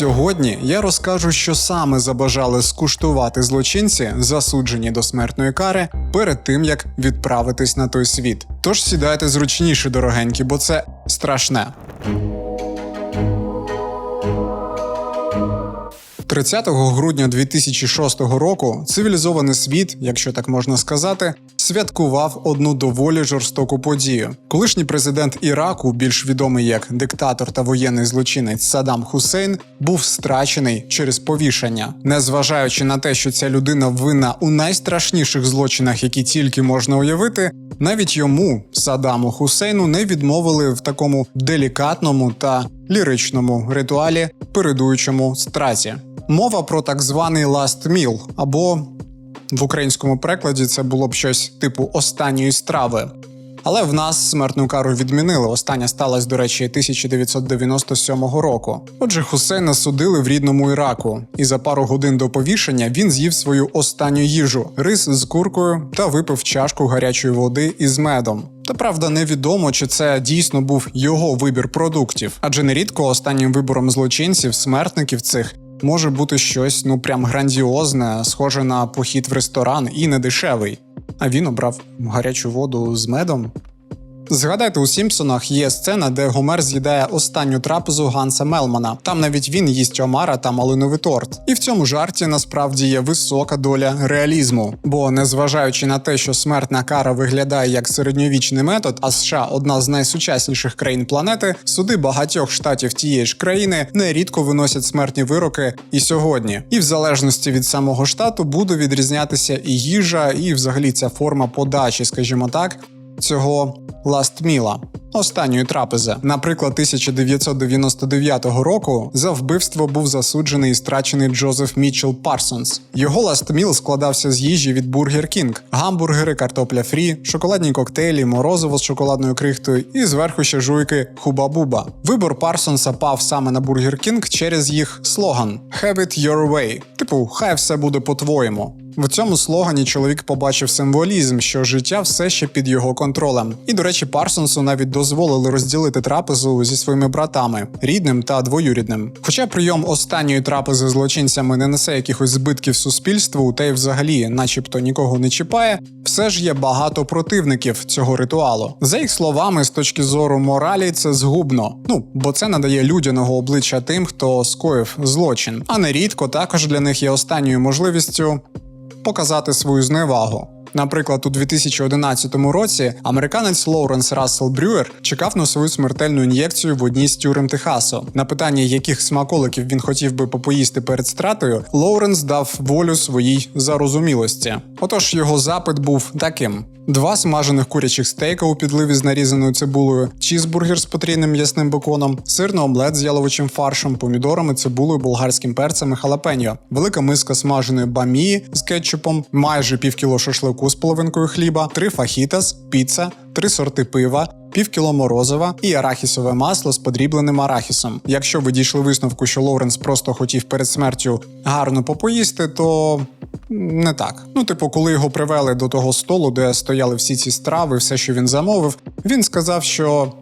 Сьогодні я розкажу, що саме забажали скуштувати злочинці, засуджені до смертної кари, перед тим як відправитись на той світ. Тож сідайте зручніше, дорогенькі, бо це страшне. 30 грудня 2006 року цивілізований світ, якщо так можна сказати, святкував одну доволі жорстоку подію. Колишній президент Іраку, більш відомий як диктатор та воєнний злочинець Саддам Хусейн, був страчений через повішання, незважаючи на те, що ця людина винна у найстрашніших злочинах, які тільки можна уявити. Навіть йому, Саддаму Хусейну, не відмовили в такому делікатному та ліричному ритуалі, передуючому страті. Мова про так званий last meal, або в українському перекладі це було б щось типу останньої страви. Але в нас смертну кару відмінили. Остання сталася, до речі, 1997 року. Отже, Хусейна судили в рідному Іраку, і за пару годин до повішення він з'їв свою останню їжу рис з куркою та випив чашку гарячої води із медом. Та правда, невідомо, чи це дійсно був його вибір продуктів, адже нерідко останнім вибором злочинців, смертників цих може бути щось ну прям грандіозне, схоже на похід в ресторан і не дешевий. А він обрав гарячу воду з медом. Згадайте, у Сімпсонах є сцена, де Гомер з'їдає останню трапезу Ганса Мелмана. Там навіть він їсть омара та малиновий торт. І в цьому жарті насправді є висока доля реалізму. Бо, незважаючи на те, що смертна кара виглядає як середньовічний метод, а США одна з найсучасніших країн планети, суди багатьох штатів тієї ж країни нерідко виносять смертні вироки і сьогодні. І в залежності від самого штату буде відрізнятися і їжа, і взагалі ця форма подачі, скажімо так, цього ластміла. Останньої трапези, наприклад, 1999 року за вбивство був засуджений і страчений Джозеф Мітчелл Парсонс. Його ластміл складався з їжі від Бургер Кінг: гамбургери, картопля фрі, шоколадні коктейлі, морозиво з шоколадною крихтою і зверху ще жуйки Хуба-Буба. Вибор Парсонса пав саме на Бургер Кінг через їх слоган «Have it your way», типу хай все буде по-твоєму. В цьому слогані чоловік побачив символізм, що життя все ще під його контролем. І, до речі, Парсонсу навіть дозволили розділити трапезу зі своїми братами, рідним та двоюрідним. Хоча прийом останньої трапези злочинцями не несе якихось збитків суспільству, та й взагалі, начебто, нікого не чіпає, все ж є багато противників цього ритуалу. За їх словами, з точки зору моралі, це згубно. Ну бо це надає людяного обличчя тим, хто скоїв злочин, а нерідко також для них є останньою можливістю показати свою зневагу. Наприклад, у 2011 році американець Лоуренс Рассел Брюер чекав на свою смертельну ін'єкцію в одній з тюрем Техасу. На питання, яких смаколиків він хотів би попоїсти перед стратою, Лоуренс дав волю своїй зарозумілості. Отож, його запит був таким: два смажених курячих стейка у підливі з нарізаною цибулею, чізбургер з потрійним м'ясним беконом, сирний омлет з яловичим фаршем, помідорами, цибулею, болгарським перцем і халапеньо, велика миска смаженої бамії з кетчупом, майже півкіло шашлику з половинкою хліба, три фахітас, піца, три сорти пива. Пів кіло морозива і арахісове масло з подрібленим арахісом. Якщо ви дійшли висновку, що Лоуренс просто хотів перед смертю гарно попоїсти, то не так. Ну, типу, коли його привели до того столу, де стояли всі ці страви, все, що він замовив, він сказав, що.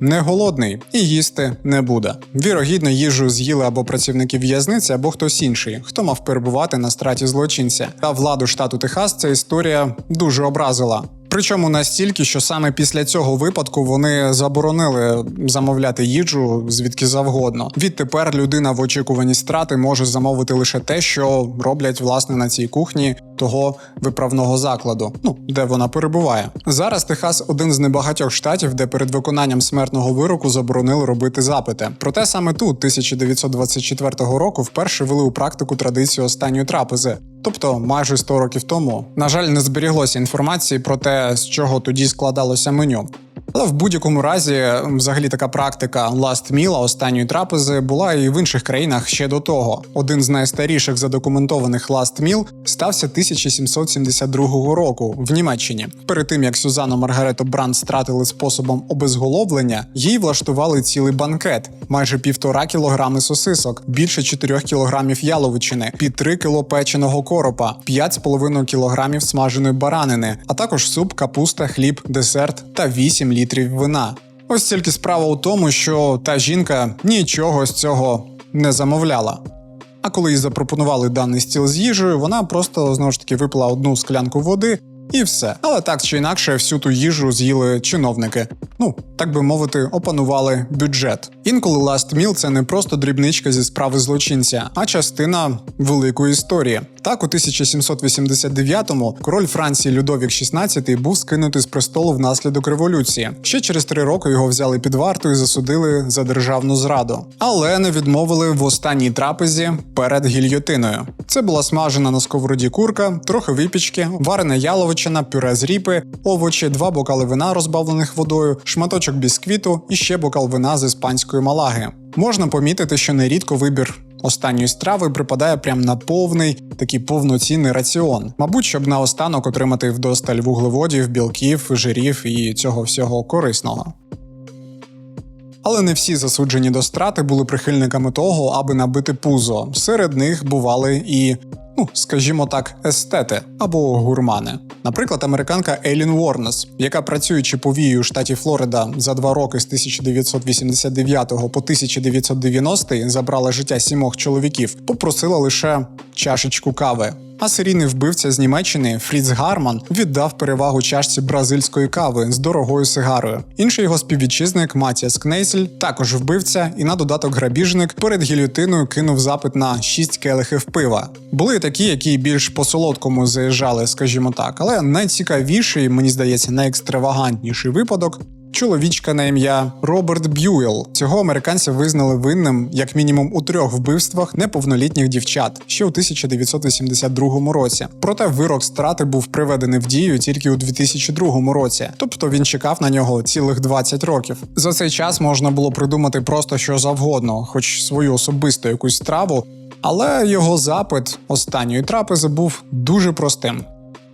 Не голодний і їсти не буде. Вірогідно, їжу з'їли або працівники в'язниці, або хтось інший, хто мав перебувати на страті злочинця. Та владу штату Техас ця історія дуже образила. Причому настільки, що саме після цього випадку вони заборонили замовляти їжу звідки завгодно. Відтепер людина в очікуванні страти може замовити лише те, що роблять власне на цій кухні того виправного закладу, ну де вона перебуває. Зараз Техас один з небагатьох штатів, де перед виконанням смертного вироку заборонили робити запити. Проте саме тут, 1924 року, вперше вели у практику традицію останньої трапези. Тобто майже 100 років тому, на жаль, не зберіглося інформації про те, з чого тоді складалося меню. Але в будь-якому разі, взагалі, така практика last meal, останньої трапези, була і в інших країнах ще до того. Один з найстаріших задокументованих last meal стався 1772 року в Німеччині. Перед тим як Сюзанну Маргарету Бранд стратили способом обезголовлення, їй влаштували цілий банкет, майже півтора кілограми сосисок, більше 4 кілограмів яловичини, під 3 кіло печеного коропа, 5,5 кілограмів смаженої баранини, а також суп, капуста, хліб, десерт та 8 літрів вина. Ось тільки справа у тому, що та жінка нічого з цього не замовляла. А коли їй запропонували даний стіл з їжею, вона просто знову ж таки випила одну склянку води і все. Але так чи інакше, всю ту їжу з'їли чиновники. Ну, так би мовити, опанували бюджет. Інколи last meal – це не просто дрібничка зі справи злочинця, а частина великої історії. Так, у 1789-му король Франції Людовік XVI був скинутий з престолу внаслідок революції. Ще через три роки його взяли під варту і засудили за державну зраду. Але не відмовили в останній трапезі перед гільйотиною. Це була смажена на сковороді курка, трохи випічки, варена яловичина, пюре з ріпи, овочі, два бокали вина, розбавлених водою, шматочок бісквіту і ще бокал вина з іспанської малаги. Можна помітити, що нерідко вибір останньої страви припадає прямо на повний такий повноцінний раціон. Мабуть, щоб наостанок отримати вдосталь вуглеводів, білків, жирів і цього всього корисного. Але не всі засуджені до страти були прихильниками того, аби набити пузо. Серед них бували і, ну скажімо так, естети або гурмани. Наприклад, американка Ейлін Уорнес, яка працюючи повією у штаті Флорида за два роки з 1989 по 1990 забрала життя сімох чоловіків, попросила лише чашечку кави. А серійний вбивця з Німеччини Фріц Гарман віддав перевагу чашці бразильської кави з дорогою сигарою. Інший його співвітчизник Матіас Кнейсель, також вбивця, і на додаток грабіжник перед гільотиною кинув запит на 6 келихів пива. Були такі, які більш по солодкому заїжджали, скажімо так, але найцікавіший, мені здається, найекстравагантніший випадок чоловічка на ім'я Роберт Б'юел. Цього американця визнали винним як мінімум у трьох вбивствах неповнолітніх дівчат ще у 1982 році. Проте вирок страти був приведений в дію тільки у 2002 році, тобто він чекав на нього цілих 20 років. За цей час можна було придумати просто що завгодно, хоч свою особисту якусь страву. Але його запит останньої трапези був дуже простим.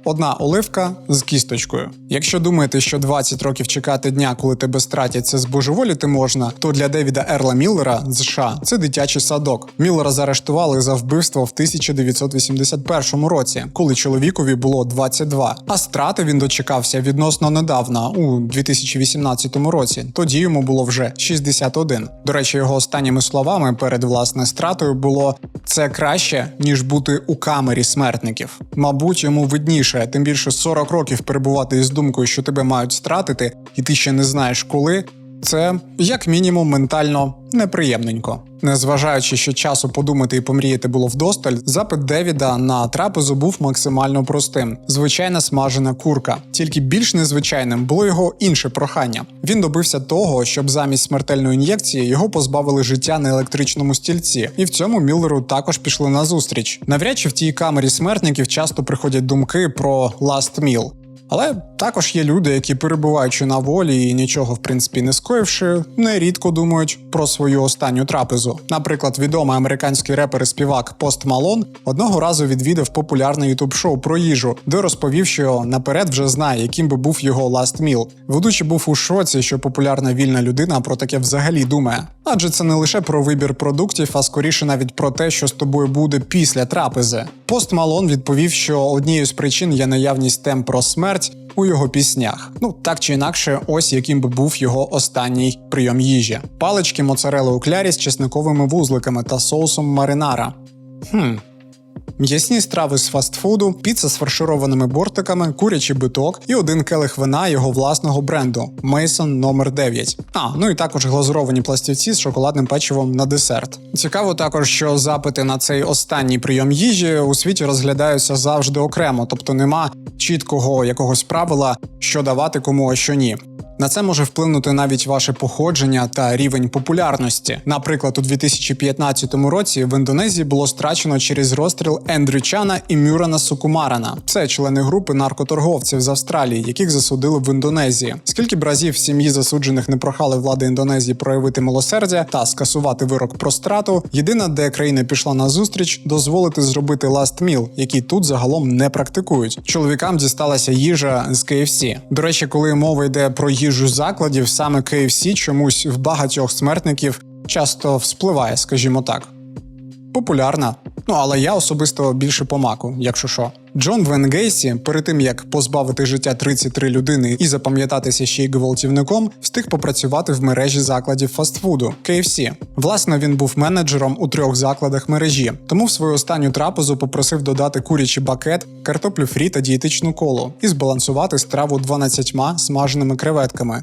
Одна оливка з кісточкою. Якщо думаєте, що 20 років чекати дня, коли тебе стратять, це збожеволіти можна, то для Девіда Ерла Міллера з США це дитячий садок. Міллера заарештували за вбивство в 1981 році, коли чоловікові було 22. А страти він дочекався відносно недавно, у 2018 році. Тоді йому було вже 61. До речі, його останніми словами перед власне стратою було це краще ніж бути у камері смертників. Мабуть, йому видніше більше, тим більше 40 років перебувати із думкою, що тебе мають стратити, і ти ще не знаєш коли. Це як мінімум ментально неприємненько. Незважаючи, що часу подумати і помріяти було вдосталь, запит Девіда на трапезу був максимально простим: звичайна смажена курка. Тільки більш незвичайним було його інше прохання. Він добився того, щоб замість смертельної ін'єкції його позбавили життя на електричному стільці, і в цьому Міллеру також пішли на зустріч. Навряд чи в тій камері смертників часто приходять думки про last meal. Але також є люди, які перебуваючи на волі і нічого в принципі не скоївши, нерідко думають про свою останню трапезу. Наприклад, відомий американський репер і співак Пост Малон одного разу відвідав популярне ютуб шоу про їжу, де розповів, що наперед вже знає, яким би був його last meal. Ведучий був у шоці, що популярна вільна людина про таке взагалі думає. Адже це не лише про вибір продуктів, а скоріше навіть про те, що з тобою буде після трапези. Пост Малон відповів, що однією з причин є наявність тем про смерть у його піснях. Ну так чи інакше, ось яким би був його останній прийом їжі: палички моцарели у клярі з чесниковими вузликами та соусом маринара. Хм. М'ясні страви з фастфуду, піца з фаршированими бортиками, курячий биток і один келих вина його власного бренду Mason номер 9 А, ну і також глазуровані пластівці з шоколадним печивом на десерт. Цікаво також, що запити на цей останній прийом їжі у світі розглядаються завжди окремо, тобто нема чіткого якогось правила, що давати кому, а що ні. На це може вплинути навіть ваше походження та рівень популярності. Наприклад, у 2015 році в Індонезії було страчено через розстріл Ендрю Чана і Мюрана Сукумарана. Це члени групи наркоторговців з Австралії, яких засудили в Індонезії. Скільки б разів сім'ї засуджених не прохали влади Індонезії проявити милосердя та скасувати вирок про страту, єдина, де країна пішла на зустріч, дозволити зробити last meal, який тут загалом не практикують. Чоловікам дісталася їжа з KFC. До речі, коли мова йде про їжу з закладів, саме KFC чомусь в багатьох смертників часто вспливає, скажімо так. Популярна Ну але я особисто більше по маку, якщо що. Джон Вен Гейсі, перед тим як позбавити життя 33 людини і запам'ятатися ще й гвалтівником, встиг попрацювати в мережі закладів фастфуду KFC. Власне, він був менеджером у трьох закладах мережі, тому в свою останню трапезу попросив додати курячий бакет, картоплю фрі та дієтичну колу і збалансувати страву 12 смаженими креветками.